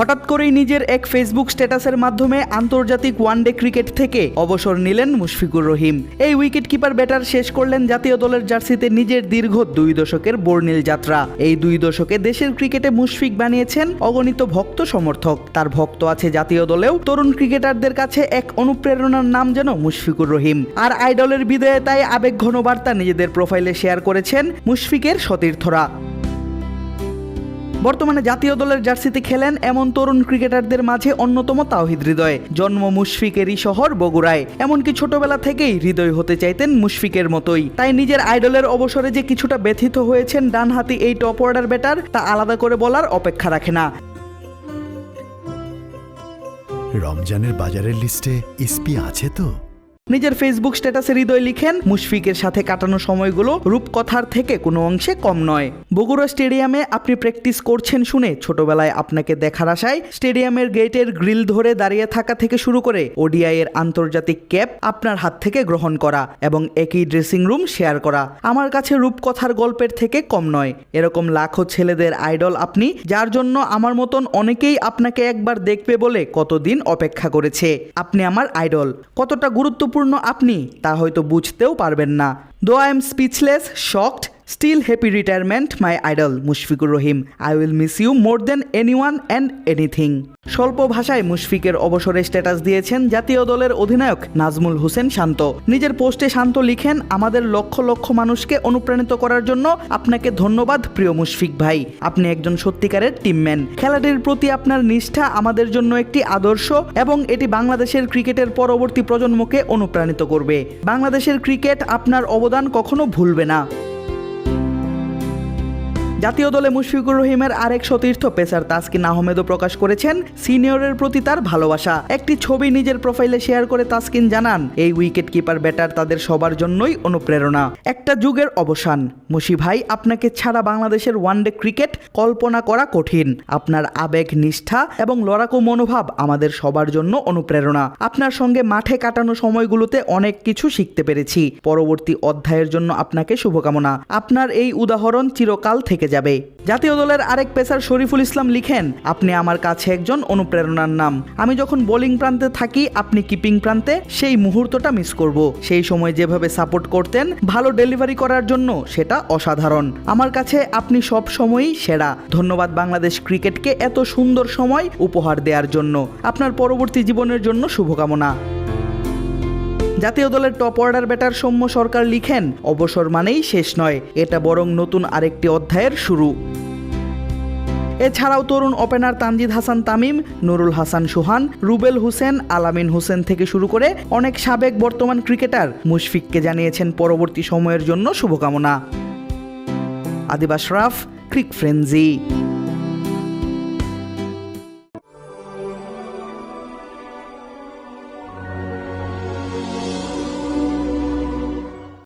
হঠাৎ করেই নিজের এক ফেসবুক স্ট্যাটাসের মাধ্যমে আন্তর্জাতিক ওয়ানডে ক্রিকেট থেকে অবসর নিলেন মুশফিকুর রহিম। এই উইকেট কিপার ব্যাটার শেষ করলেন জাতীয় দলের জার্সিতে নিজের দীর্ঘ দুই দশকের বর্ণিল যাত্রা। এই দুই দশকে দেশের ক্রিকেটে মুশফিক বানিয়েছেন অগণিত ভক্ত সমর্থক। তার ভক্ত আছে জাতীয় দলেও তরুণ ক্রিকেটারদের কাছে এক অনুপ্রেরণার নাম যেন মুশফিকুর রহিম। আর আইডলের বিদায়ে তাই আবেগ ঘন বার্তা নিজেদের প্রোফাইলে শেয়ার করেছেন মুশফিকের সতীর্থরা। বর্তমানে জাতীয় দলের জার্সিতে খেলেন এমন তরুণ ক্রিকেটারদের মাঝে অন্যতম তাওহিদ হৃদয়। জন্ম মুশফিকেরই শহর বগুড়ায়। এমনকি ছোটবেলা থেকেই হৃদয় হতে চাইতেন মুশফিকের মতোই। তাই নিজের আইডলের অবসরে যে কিছুটা ব্যথিত হয়েছেন ডানহাতি এই টপ অর্ডার ব্যাটার, তা আলাদা করে বলার অপেক্ষা রাখে না। রমজানের বাজারের লিস্টে ইসপি আছে তো? নিজের ফেসবুক স্ট্যাটাসে হৃদয় লিখেন, মুশফিকের সাথে কাটানো সময়গুলো রূপকথার থেকে কোনো অংশে কম নয়। বগুড়া স্টেডিয়ামে আপনি প্র্যাকটিস করছেন শুনে ছোটবেলায় আপনাকে দেখার আশায় স্টেডিয়ামের গেটের গ্রিল ধরে দাঁড়িয়ে থাকা থেকে শুরু করে ওডিআই এর আন্তর্জাতিক ক্যাপ আপনার হাত থেকে গ্রহণ করা এবং একই ড্রেসিং রুম শেয়ার করা। আমার কাছে রূপকথার গল্পের থেকে কম নয়। এরকম লাখো ছেলেদের আইডল আপনি, যার জন্য আমার মতন অনেকেই আপনাকে একবার দেখবে বলে কতদিন অপেক্ষা করেছে। আপনি আমার আইডল কতটা গুরুত্বপূর্ণ আপনি তা হয়তো বুঝতেও পারবেন না। Though I am speechless shocked still happy retirement my idol Mushfiqur Rahim. I will miss you more than anyone and anything স্বল্প ভাষায় মুশফিকের অবসরে স্ট্যাটাস দিয়েছেন জাতীয় দলের অধিনায়ক নাজমুল হোসেন শান্ত। নিজের পোস্টে শান্ত লিখেন, আমাদের লক্ষ লক্ষ মানুষকে অনুপ্রাণিত করার জন্য আপনাকে ধন্যবাদ, প্রিয় মুশফিক ভাই। আপনি একজন সত্যিকারের টিমম্যান খেলাটির প্রতি আপনার নিষ্ঠা আমাদের জন্য একটি আদর্শ এবং এটি বাংলাদেশের ক্রিকেটের পরবর্তী প্রজন্মকে অনুপ্রাণিত করবে। বাংলাদেশের ক্রিকেট আপনার অবদান কখনো ভুলবে না। জাতীয় দলে মুশফিকুর রহিমের আরেক সতীর্থ পেসার তাসকিন আহমেদও প্রকাশ করেছেন সিনিয়রের প্রতি তার ভালোবাসা। একটি ছবি নিজের প্রোফাইলে শেয়ার করে তাসকিন জানান, এই উইকেট কিপার ব্যাটার তাদের সবার জন্যই অনুপ্রেরণা। একটা যুগের অবসান। মুশি ভাই, আপনাকে ছাড়া বাংলাদেশের ওয়ানডে ক্রিকেট কল্পনা করা কঠিন। আপনার আবেগ, নিষ্ঠা এবং লড়াকু মনোভাব আমাদের সবার জন্য অনুপ্রেরণা। আপনার সঙ্গে মাঠে কাটানো সময়গুলোতে অনেক কিছু শিখতে পেরেছি। পরবর্তী অধ্যায়ের জন্য আপনাকে শুভকামনা। আপনার এই উদাহরণ চিরকাল থেকে যাবে। জাতীয় দলের আরেক পেসার শরীফুল ইসলাম লিখেন, আপনি আমার কাছে একজন অনুপ্রেরণার নাম। আমি যখন বোলিং প্রান্তে থাকি, আপনি কিপিং প্রান্তে? সেই মুহূর্তটা মিস করব। সেই সময় যেভাবে সাপোর্ট করতেন, ভালো ডেলিভারি করার জন্য সেটা অসাধারণ। আমার কাছে আপনি সব সময়ই সেরা। ধন্যবাদ বাংলাদেশ ক্রিকেটকে এত সুন্দর সময় উপহার দেওয়ার জন্য। আপনার পরবর্তী জীবনের জন্য শুভকামনা। জাতীয় দলের top order batter Soumya Sarkar লিখেন, অবসর মানেই শেষ নয়, এটা বরং নতুন আরেকটি অধ্যায়ের শুরু। এছাড়াও তরুণ ওপেনার তানজিদ হাসান তামিম, নুরুল হাসান সুহান, রুবেল হোসেন, আলামিন হোসেন থেকে শুরু করে অনেক সাবেক বর্তমান ক্রিকেটার মুশফিককে জানিয়েছেন পরবর্তী সময়ের জন্য শুভকামনা। আদিবাস রাফ, ক্রিক ফ্রেন্জি